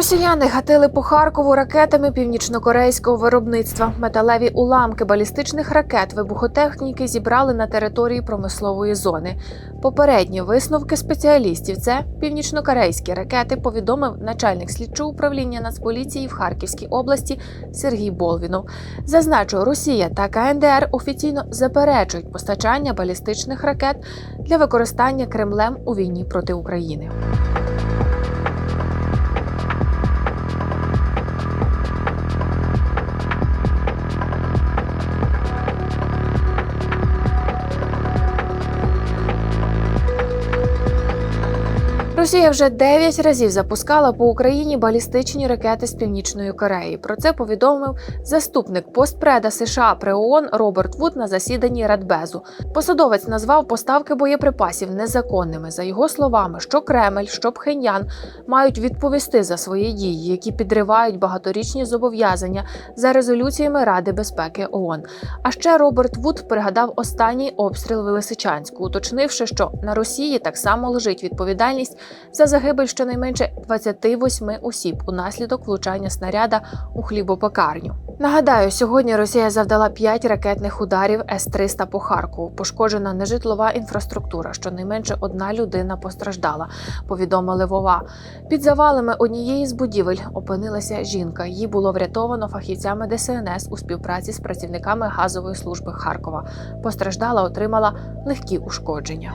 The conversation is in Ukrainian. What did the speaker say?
Росіяни гатили по Харкову ракетами північнокорейського виробництва. Металеві уламки балістичних ракет вибухотехніки зібрали на території промислової зони. Попередні висновки спеціалістів це північнокорейські ракети, повідомив начальник слідчого управління Нацполіції в Харківській області Сергій Болвінов. Зазначу, Росія та КНДР офіційно заперечують постачання балістичних ракет для використання Кремлем у війні проти України. Росія вже 9 разів запускала по Україні балістичні ракети з північної Кореї. Про це повідомив заступник постпреда США при ООН Роберт Вуд на засіданні Радбезу. Посадовець назвав поставки боєприпасів незаконними. За його словами, що Кремль, що Пхеньян мають відповісти за свої дії, які підривають багаторічні зобов'язання за резолюціями Ради безпеки ООН. А ще Роберт Вуд пригадав останній обстріл в Лисичанську, уточнивши, що на Росії так само лежить відповідальність за загибель щонайменше 28 осіб унаслідок влучання снаряда у хлібопекарню. Нагадаю, сьогодні Росія завдала 5 ракетних ударів С-300 по Харкову. Пошкоджена нежитлова інфраструктура. Щонайменше одна людина постраждала. Повідомили Вова. Під завалами однієї з будівель опинилася жінка. Її було врятовано фахівцями ДСНС у співпраці з працівниками газової служби Харкова. Постраждала, отримала легкі ушкодження.